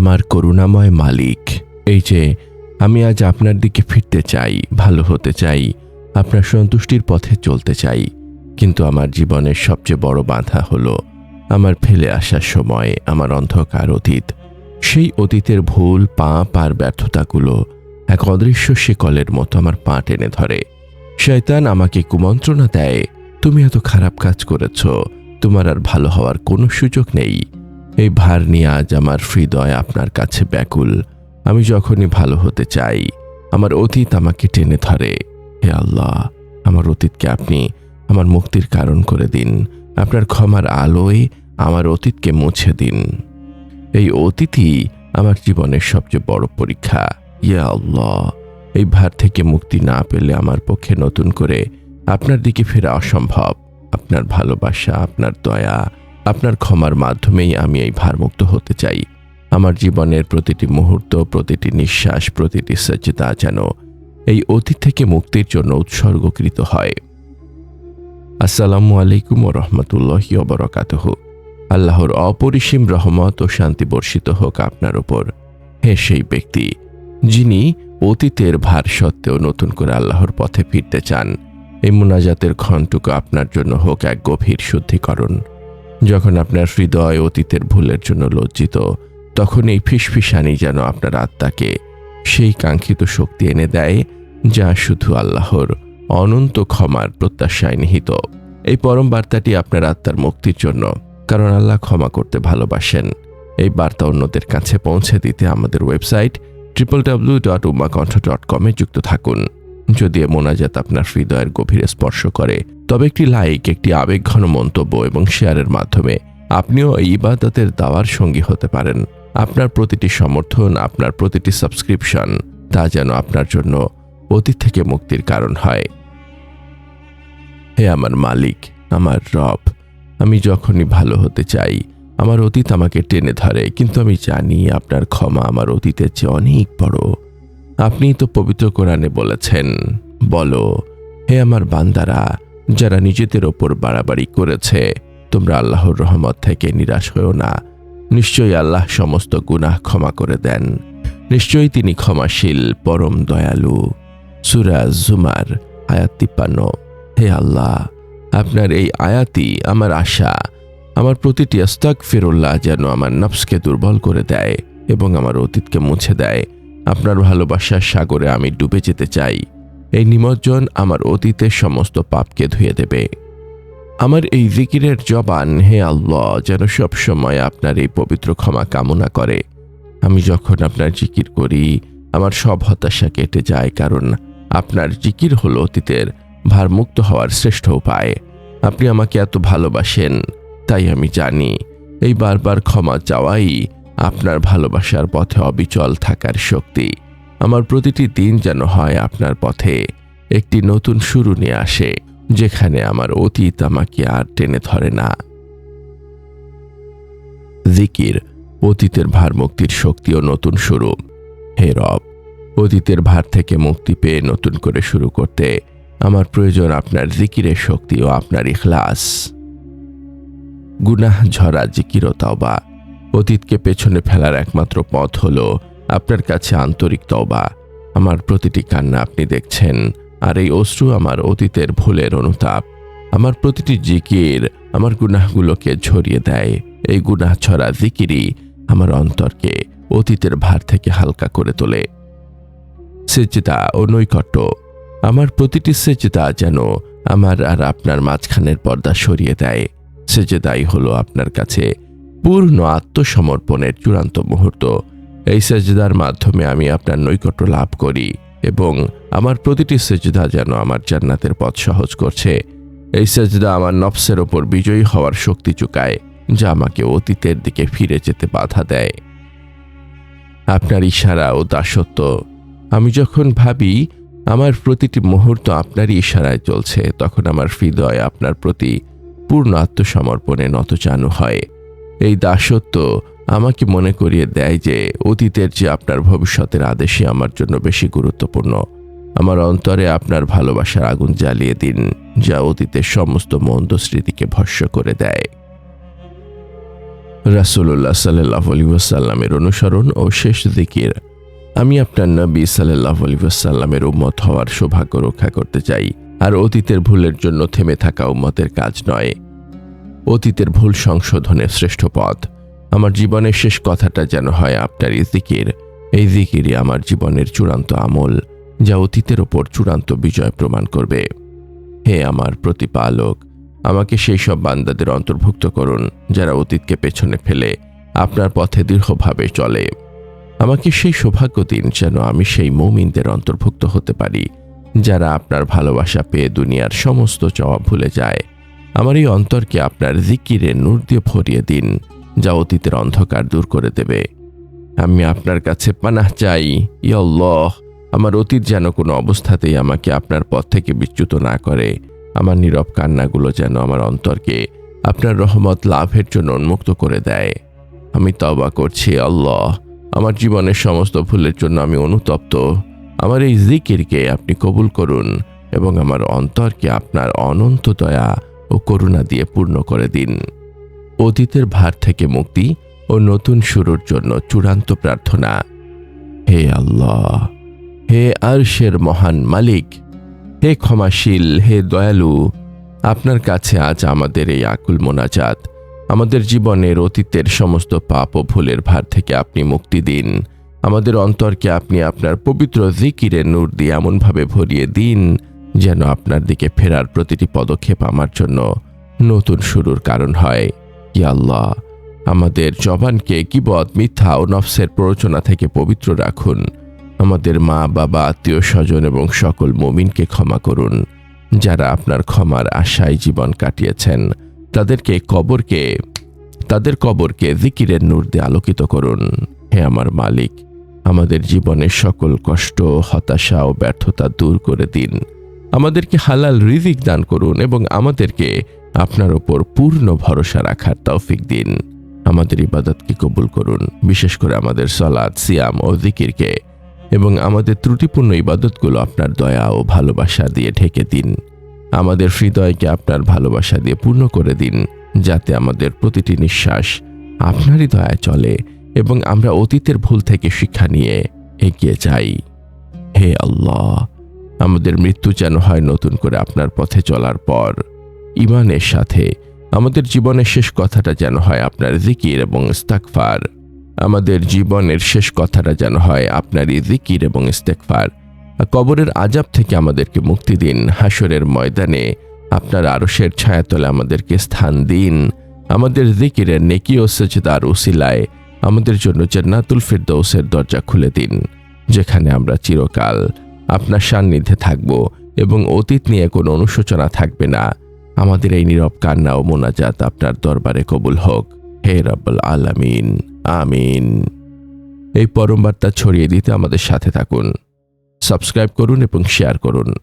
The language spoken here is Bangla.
আমার করুণাময় মালিক। এই যে, আমি আজ আপনার দিকে ফিরতে চাই, ভালো হতে চাই, আপনার সন্তুষ্টির পথে চলতে চাই। কিন্তু আমার জীবনের সবচেয়ে বড় বাধা হলো, আমার ফেলে আসার সময়, আমার অন্ধকার অতীত। সেই অতীতের ভুল, পাপ আর ব্যর্থতাগুলো এক অদৃশ্য শিকলের মতো আমার পা টেনে ধরে। শয়তান আমাকে কুমন্ত্রণা দেয়, তুমি এত খারাপ কাজ করেছ, তোমার আর ভালো হওয়ার কোনো সুযোগ নেই। এই ভার নিয়ে আজ আমার হৃদয় আপনার কাছে ব্যাকুল। আমি যখনই ভালো হতে চাই, আমার অতীত আমাকে টেনে ধরে। হে আল্লাহ, আমার অতীতকে আপনি আমার মুক্তির কারণ করে দিন। আপনার ক্ষমার আলোয় আমার অতীতকে মুছে দিন। এই অতীতই আমার জীবনের সবচেয়ে বড় পরীক্ষা। ইয়া আল্লাহ, এই ভার থেকে মুক্তি না পেলে আমার পক্ষে নতুন করে আপনার দিকে ফেরা অসম্ভব। আপনার ভালোবাসা, আপনার দয়া আপনার ক্ষমার মাধ্যমেই আমি এই ভারমুক্ত হতে চাই। আমার জীবনের প্রতিটি মুহূর্ত, প্রতিটি নিঃশ্বাস, প্রতিটি সজ্জিতা যেন এই অতীত থেকে মুক্তির জন্য উৎসর্গকৃত হয়। আসসালামু আলাইকুম রহমতুল্লাহ অবরকাতহ আল্লাহর অপরিসীম রহমত ও শান্তি বর্ষিত হোক আপনার উপর। হে সেই ব্যক্তি, যিনি অতীতের ভার সত্ত্বেও নতুন করে আল্লাহর পথে ফিরতে চান, এই মুনাজাতের ক্ষণটুকু আপনার জন্য হোক এক গভীর শুদ্ধিকরণ। যখন আপনার হৃদয় অতীতের ভুলের জন্য লজ্জিত, তখন এই ফিসফিসানি যেন আপনার আত্মাকে সেই কাঙ্ক্ষিত শক্তি এনে দেয়, যা শুধু আল্লাহর অনন্ত ক্ষমার প্রত্যাশায় নিহিত। এই পরম বার্তাটি আপনার আত্মার মুক্তির জন্য, কারণ আল্লাহ ক্ষমা করতে ভালোবাসেন। এই বার্তা অন্যদের কাছে পৌঁছে দিতে আমাদের website triple W dot Umakantha dot কমে যুক্ত থাকুন। যদি এ মোনাজাত আপনার হৃদয়ের গভীরে স্পর্শ করে, তবে একটি লাইক, একটি আবেগঘন মন্তব্য এবং শেয়ারের মাধ্যমে আপনিও এই ইবাদতের দাওয়ার সঙ্গী হতে পারেন। আপনার প্রতিটি সমর্থন, আপনার প্রতিটি সাবস্ক্রিপশন তা যেন আপনার জন্য অতীত থেকে মুক্তির কারণ হয়। হে আমার মালিক, আমার রব, আমি যখনই ভালো হতে চাই, আমার অতীত আমাকে টেনে ধরে, কিন্তু আমি জানি আপনার ক্ষমা আমার অতীতের চেয়ে অনেক বড়। আপনি তো পবিত্র কোরআনে বলেছেন। বলো, হে আমার বান্দারা, যারা নিজেদের ওপর বাড়াবাড়ি করেছে, তোমরা আল্লাহর রহমত থেকে নিরাশ হও না। নিশ্চয়ই আল্লাহ সমস্ত গুনাহ ক্ষমা করে দেন। নিশ্চয়ই তিনি ক্ষমাশীল, পরম দয়ালু। সুরা জুমার আয়াত তিপ্পান্ন। হে আল্লাহ, আপনার এই আয়াতি আমার আশা। আমার প্রতিটি আস্তাক ফিরুল্লাহ যেন আমার নফসকে দুর্বল করে দেয় এবং আমার অতীতকে মুছে দেয়। আপনার ভালোবাসার সাগরে আমি ডুবে যেতে চাই। এই নিমজ্জন আমার অতীতের সমস্ত পাপকে ধুয়ে দেবে। আমার এই জিকিরের জবান হে আল্লাহ, যেন সব সময় আপনার এই পবিত্র ক্ষমা কামনা করে। আমি যখন আপনার জিকির করি, আমার সব হতাশা কেটে যায়, কারণ আপনার জিকির হল অতীতের ভারমুক্ত হওয়ার শ্রেষ্ঠ উপায়। আপনি আমাকে এত ভালোবাসেন, তাই আমি জানি, এই বারবার ক্ষমা চাওয়াই আপনার ভালোবাসার পথে অবিচল থাকার শক্তি। আমার প্রতিটি দিন যেন হয় আপনার পথে। একটি নতুন শুরু নিয়ে আসে, যেখানে আমার অতীত আমাকে আর টেনে ধরে না। জিকির, অতীতের ভার মুক্তির শক্তি ও নতুন শুরু। হে রব, অতীতের ভার থেকে মুক্তি পেয়ে নতুন করে শুরু করতে আমার প্রয়োজন আপনার জিকিরের শক্তি ও আপনার ইখলাস। গুনাহ, ঝরা, জিকির ও তওবা। অতীতকে পেছনে ফেলার একমাত্র পথ হল আপনার কাছে আন্তরিক তওবা। আমার প্রতিটি কান্না আপনি দেখছেন, আর এই অশ্রু আমার অতীতের ভুলের অনুতাপ। আমার প্রতিটি জিকির আমার গুনাহগুলোকে ঝরিয়ে দেয়। এই গুনাহ ছড়া জিকিরই আমার অন্তরকে অতীতের ভার থেকে হালকা করে তোলে। সেচিতা ও নৈকট্য। আমার প্রতিটি সেচিতা যেন আমার আর আপনার মাঝখানের পর্দা সরিয়ে দেয়। সেজেদাই হলো আপনার কাছে পূর্ণ আত্মসমর্পণের চূড়ান্ত মুহূর্ত। এই সেজদার মাধ্যমে আমি আপনার নৈকট্য লাভ করি এবং আমার প্রতিটি সেজদা যেন আমার জান্নাতের পথ সহজ করছে। এই সেজদা আমার নফসের ওপর বিজয়ী হওয়ার শক্তি চুকায়, যা আমাকে অতীতের দিকে ফিরে যেতে বাধা দেয়। আপনার ইশারা ও দাসত্ব, আমি যখন ভাবি আমার প্রতিটি মুহূর্ত আপনারই ইশারায় চলছে, তখন আমার হৃদয় আপনার প্রতি পূর্ণ আত্মসমর্পণে নতচানু হয়। এই দাসত্ব আমাকে মনে করিয়ে দেয় যে অতীতের যে আপনার ভবিষ্যতের আদেশই আমার জন্য বেশি গুরুত্বপূর্ণ। আমার অন্তরে আপনার ভালোবাসার আগুন জ্বালিয়ে দিন, যা অতীতের সমস্ত মন্দ স্মৃতিকে ভস্য করে দেয়। রাসুল্লাহ সাল্লাহ আলিবাসাল্লামের অনুসরণ ও শেষ দিকির, আমি আপনার নবী সাল্লাহ আলিবাসাল্লামের উম্মত হওয়ার সৌভাগ্য রক্ষা করতে চাই। আর অতীতের ভুলের জন্য থেমে থাকা উম্মতের কাজ নয়। অতীতের ভুল সংশোধনের শ্রেষ্ঠ পথ। আমার জীবনের শেষ কথাটা যেন হয় আপনার এই জিকির। এই জিকিরই আমার জীবনের চূড়ান্ত আমল, যা অতীতের ওপর চূড়ান্ত বিজয় প্রমাণ করবে। হে আমার প্রতিপালক, আমাকে সেই সব বান্দাদের অন্তর্ভুক্ত করুন, যারা অতীতকে পেছনে ফেলে আপনার পথে দৃঢ়ভাবে চলে। আমাকে সেই সৌভাগ্য দিন যেন আমি সেই মৌমিনদের অন্তর্ভুক্ত হতে পারি, যারা আপনার ভালোবাসা পেয়ে দুনিয়ার সমস্ত চাওয়া ভুলে যায়। আমার এই অন্তরকে আপনার জিকিরে নূর দিয়ে ভরিয়ে দিন, যা অতীতের অন্ধকার দূর করে দেবে। আমি আপনার কাছে পানাহ চাই ইয়ল্লাহ আমার অতীত যেন কোনো অবস্থাতেই আমাকে আপনার পথ থেকে বিচ্যুত না করে। আমার নীরব কান্নাগুলো যেন আমার অন্তরকে আপনার রহমত লাভের জন্য উন্মুক্ত করে দেয়। আমি তবা করছি আল্লাহ। আমার জীবনের সমস্ত ভুলের জন্য আমি অনুতপ্ত। আমার এই জিকিরকে আপনি কবুল করুন এবং আমার অন্তরকে আপনার অনন্ত দয়া ও করুণা দিয়ে পূর্ণ করে দিন। অতীতের ভার থেকে মুক্তি ও নতুন শুরুর জন্য চূড়ান্ত প্রার্থনা। হে আল্লাহ, হে আরশের মহান মালিক, হে ক্ষমাশীল, হে দয়ালু, আপনার কাছে আজ আমাদের এই আকুল মোনাজাত, আমাদের জীবনের অতীতের সমস্ত পাপ ও ভুলের ভার থেকে আপনি মুক্তি দিন। আমাদের অন্তরকে আপনি আপনার পবিত্র জিকিরে নূর দিয়ে এমনভাবে ভরিয়ে দিন যেন আপনার দিকে ফেরার প্রতিটি পদক্ষেপ আমার জন্য নতুন শুরুর কারণ হয়। কি আল্লাহ, আমাদের জবানকে কিবত, মিথ্যা ও নফসের প্ররোচনা থেকে পবিত্র রাখুন। আমাদের মা, বাবা, আত্মীয়, স্বজন এবং সকল মমিনকে ক্ষমা করুন। যারা আপনার ক্ষমার আশায় জীবন কাটিয়েছেন, তাদেরকে কবরকে, তাদের কবরকে জিকিরের নূর দিয়ে আলোকিত করুন। হে আমার মালিক, আমাদের জীবনের সকল কষ্ট, হতাশা ও ব্যর্থতা দূর করে দিন। আমাদেরকে হালাল রিজিক দান করুন এবং আমাদেরকে আপনার ওপর পূর্ণ ভরসা রাখার তৌফিক দিন। আমাদের ইবাদতকে কবুল করুন, বিশেষ করে আমাদের সলাদ সিয়াম ও জিকিরকে এবং আমাদের ত্রুটিপূর্ণ ইবাদতগুলো আপনার দয়া ও ভালোবাসা দিয়ে ঢেকে দিন। আমাদের হৃদয়কে আপনার ভালোবাসা দিয়ে পূর্ণ করে দিন, যাতে আমাদের প্রতিটি নিঃশ্বাস আপনারই দয়া চলে এবং আমরা অতীতের ভুল থেকে শিক্ষা নিয়ে এগিয়ে যাই। হে আল্লাহ! আমাদের মৃত্যু যেন হয় নতুন করে আপনার পথে চলার পর। ইমানের সাথে আমাদের জীবনের শেষ কথাটা যেন হয় আপনার জিকির এবং ইস্তাকফার আমাদের জীবনের শেষ কথাটা যেন হয় আপনারই জিকির এবং ইস্তেকফার কবরের আজাব থেকে আমাদেরকে মুক্তি দিন। হাসরের ময়দানে আপনার আরশের ছায়াতলে আমাদেরকে স্থান দিন। আমাদের জিকিরের নেকি ও সেজদার উসিলায় আমাদের জন্য জান্নাতুল ফিরদৌসের দরজা খুলে দিন, যেখানে আমরা চিরকাল আপনার সান্নিধ্যে থাকব এবং অতীত নিয়ে কোনো অনুশোচনা থাকবে না। আমাদের এই নীরব কান্না ও মোনাজাত আপনার দরবারে কবুল হোক। হে রব্বুল আলামিন, আমিন। এই পরম বার্তা ছড়িয়ে দিতে আমাদের সাথে থাকুন। সাবস্ক্রাইব করুন এবং শেয়ার করুন।